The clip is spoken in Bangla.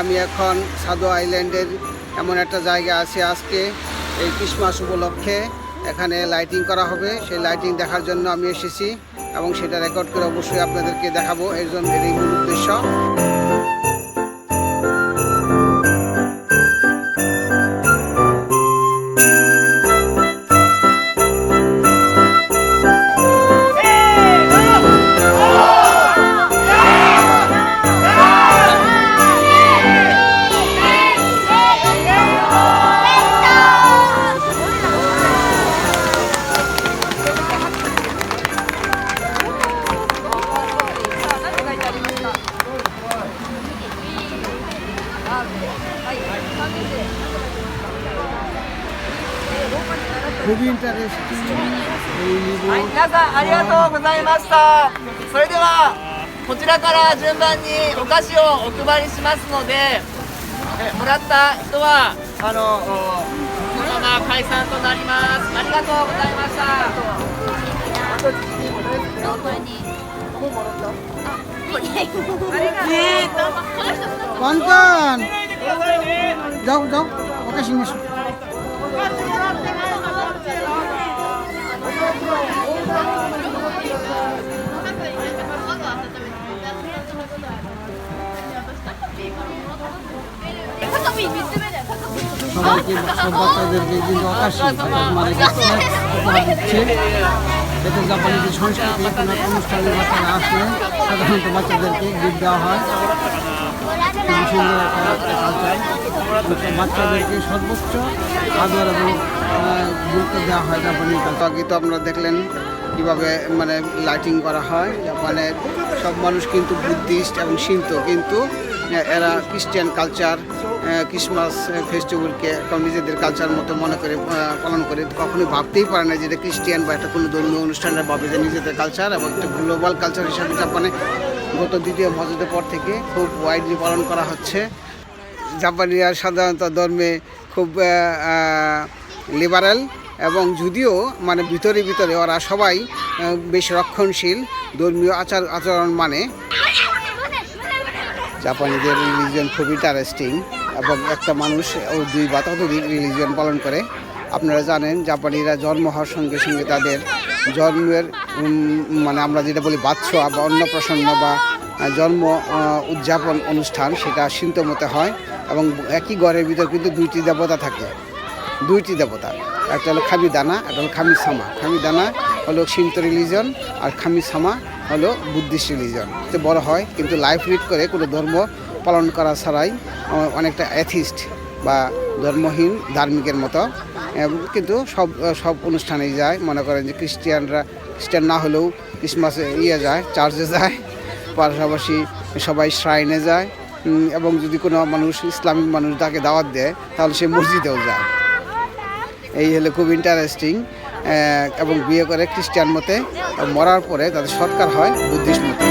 আমি এখন সাধু আইল্যান্ডের এমন একটা জায়গা আছে আজকে, এই ক্রিসমাস উপলক্ষে। এখানে লাইটিং করা হবে। সেই লাইটিং দেখার জন্য আমি এসেছি এবং সেটা রেকর্ড করে অবশ্যই আপনাদেরকে দেখাবো। এর জন্য এর উদ্দেশ্য। খুবই ইন্টারেস্টিং এই নিবো はい、皆さんありがとうございました。それではこちらから順番にお菓子をお配りしますので、えもらった人はあのおそのまま解散となります。ありがとうございました。 কনকন যাও যাও ওকে সিংহ সবাইকে সব বাচ্চাদেরকে কিন্তু এতে জাপানিদের সংস্কৃতি কোনো একটা অনুষ্ঠানের বাচ্চারা আসলে সাধারণত বাচ্চাদেরকে গিফট দেওয়া হয়। বাচ্চাদেরকে গুরুত্ব দেওয়া হয় তো আপনারা দেখলেন কীভাবে মানে লাইটিং করা হয়। মানে সব মানুষ কিন্তু বুদ্ধিস্ট এবং সিন্ত কিন্তু এরা খ্রিস্টান কালচার ক্রিসমাস ফেস্টিভ্যালকে একটা নিজেদের কালচার মতো মনে করে পালন করে। কখনোই ভাবতেই পারে না যে এটা খ্রিস্টিয়ান বা একটা কোনো ধর্মীয় অনুষ্ঠানের ভাবে যে নিজেদের কালচার এবং একটা গ্লোবাল কালচার হিসাবে জাপানে গত দ্বিতীয় মসজিদের পর থেকে খুব ওয়াইডলি পালন করা হচ্ছে। জাপানিরা সাধারণত ধর্মে খুব লিবারেল এবং যদিও মানে ভিতরে ভিতরে ওরা সবাই বেশ রক্ষণশীল ধর্মীয় আচার আচরণ মানে। জাপানিদের রিলিজন খুব ইন্টারেস্টিং এবং একটা মানুষ ও দুই বা ততোধিক রিলিজন পালন করে। আপনারা জানেন, জাপানিরা জন্ম হওয়ার সঙ্গে সঙ্গে তাদের জন্মের মানে আমরা যেটা বলি বাচ্চা বা অন্নপ্রাশন্ন বা জন্ম উদযাপন অনুষ্ঠান সেটা সিন্তমতে হয় এবং একই ঘরের ভিতর কিন্তু দুইটি দেবতা থাকে। দুইটি দেবতা, একটা হলো খামি দানা একটা হলো খামি সামা খামি দানা হলো সিন্ত রিলিজন আর খামি সামা হলো বুদ্ধিস্ট রিলিজন তো বড় হয়, কিন্তু লাইফ লিড করে কোনো ধর্ম পালন করা ছাড়াই অনেকটা অ্যাথিস্ট বা ধর্মহীন ধার্মিকের মতো। কিন্তু সব সব অনুষ্ঠানেই যায়। মনে করেন যে খ্রিস্টিয়ানরা, খ্রিস্টান না হলেও ক্রিসমাসে ইয়ে যায়, চার্চে যায়। পাশাপাশি সবাই শ্রাইনে যায়। এবং যদি কোনো মানুষ, ইসলামিক মানুষ তাকে দাওয়াত দেয়, তাহলে সে মসজিদেও যায়। এই হলো খুব ইন্টারেস্টিং এবং বিয়ে করে খ্রিস্টান মতে মরার পরে তাদের সৎকার হয় বুদ্ধিস্ট মতে।